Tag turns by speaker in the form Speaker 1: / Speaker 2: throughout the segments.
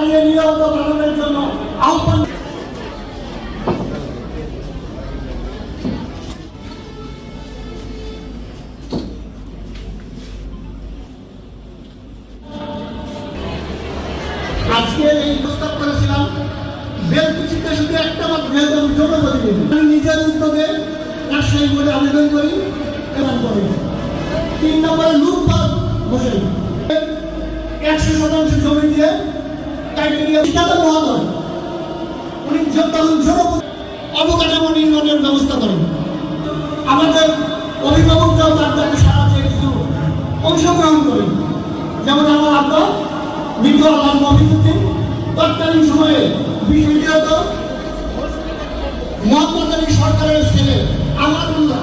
Speaker 1: দাঁড়িয়ে নিয়মিত পালনের জন্য। আহ্বান করেছিলাম বেলকুচিতে শুধু একটা মাত্র, যেহেতু আমি জনপ্রতিনিধি আমি নিজের উদ্যোগে রাজশাহী বোর্ডে আবেদন করি এবং করি। তিন নম্বরে লুটপাট বসে। একশো শতাংশ জমি দিয়ে ক্রাইটেরিয়া ঠিকাদার মহোদয়। উনি তখন জনপ্রতি অবকাঠামো নির্মাণের ব্যবস্থা করেন। আমাদের অভিভাবকরাও তার সারা দিয়ে কিছু অংশগ্রহণ করেন। যেমন আমার আব্বা, মৃত আল্লাহ সময়ে বিশ্ববিদ্যালয় মোহাম্মদ আলী সরকারের ছেলে আমানুল্লাহ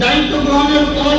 Speaker 1: দায়িত্ব গ্রহণের পর